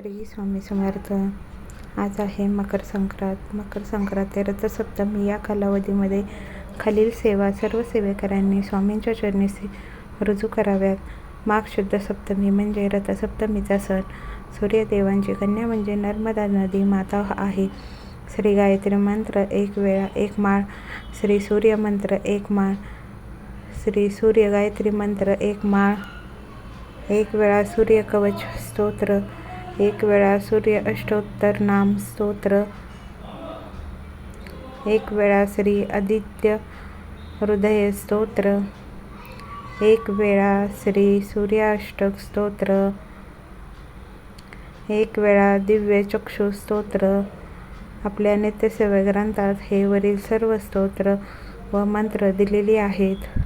श्री स्वामी समर्थ. आज आहे मकर संक्रांत. मकर संक्रांत ते रथसप्तमी या कालावधीमध्ये खालील सेवा सर्व सेवेकरांनी स्वामींच्या चरणी से- रुजू कराव्यात. माघ शुद्ध सप्तमी म्हणजे रथसप्तमीचा सण. सूर्यदेवांची कन्या म्हणजे नर्मदा नदी माता आहे. श्री गायत्री मंत्र एक वेळा एक माळ. श्री सूर्य मंत्र एक माळ. श्री सूर्य गायत्री मंत्र एक माळ. एक वेळा सूर्य कवच स्तोत्र. एक वेळा सूर्य अष्टोत्तर नाम स्तोत्र. एक वेळा श्री आदित्य हृदय स्तोत्र. एक वेळा श्री सूर्याष्टक स्तोत्र. एक वेळा दिव्य चक्षु स्तोत्र. आपल्या नित्यसेवा ग्रंथात हे वरील सर्व स्तोत्र व मंत्र दिलेली आहेत.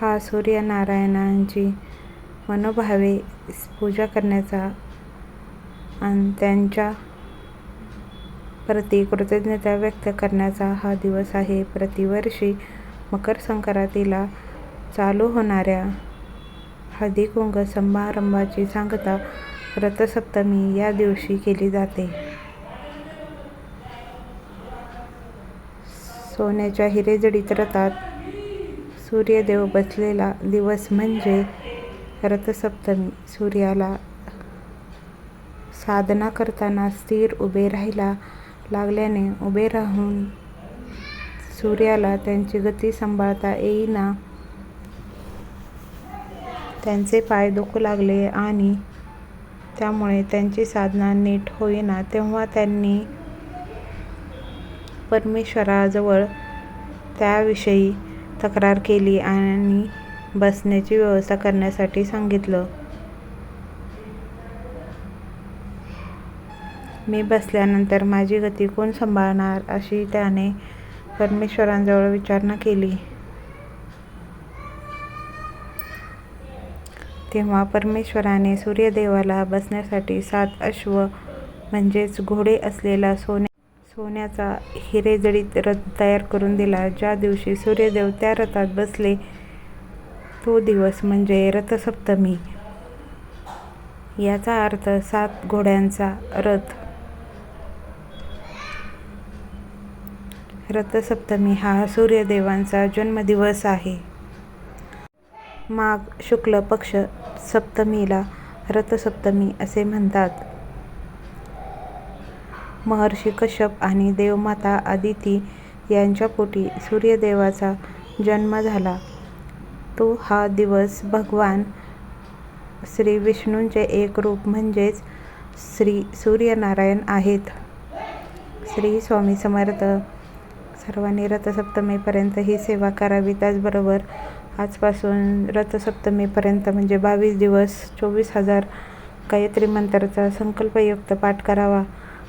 हा सूर्यनारायणांची मनोभावे पूजा करण्याचा आणि त्यांच्या प्रती कृतज्ञता व्यक्त करण्याचा हा दिवस आहे. प्रतिवर्षी मकर संक्रांतीला चालू होणाऱ्या हळदीकुंक समारंभाची सांगता रथसप्तमी या दिवशी केली जाते. सोन्याच्या हिरेजडीत रथात सूर्यदेव बसलेला दिवस म्हणजे रथसप्तमी. सूर्याला साधना करताना स्थिर उभे राहायला लागल्याने उभे राहून सूर्याला त्यांची गती सांभाळता येईना. त्यांचे पाय दुखू लागले आणि त्यामुळे त्यांची साधना नीट होईना. तेव्हा त्यांनी परमेश्वराजवळ त्याविषयी तक्रार केली आणि बसण्याची व्यवस्था करण्यासाठी सांगितलं. मी बसल्यानंतर माझी गती कोण सांभाळणार अशी त्याने परमेश्वरांजवळ विचारणा केली. तेव्हा परमेश्वराने सूर्यदेवाला बसण्यासाठी सात अश्व म्हणजेच घोडे असलेला सोने सोन्याचा हिरेजडित रथ तयार करून दिला. ज्या दिवशी सूर्यदेव त्या रथात बसले तो दिवस म्हणजे रथसप्तमी. याचा अर्थ सात घोड्यांचा रथ. रथसप्तमी हा सूर्यदेवांचा जन्मदिवस आहे. माघ शुक्ल पक्ष सप्तमीला रथसप्तमी असे म्हणतात. महर्षी कश्यप आणि देवमाता अदिती यांच्या पोटी सूर्यदेवाचा जन्म झाला. तो हा दिवस भगवान श्री विष्णूंचे एक रूप म्हणजेच श्री सूर्यनारायण आहेत. श्री स्वामी समर्थ सर्वांनी रथसप्तमीपर्यंत ही सेवा करावी. त्याचबरोबर आजपासून रथसप्तमीपर्यंत म्हणजे बावीस दिवस चोवीस हजार गायत्री मंत्राचा संकल्पयुक्त पाठ करावा.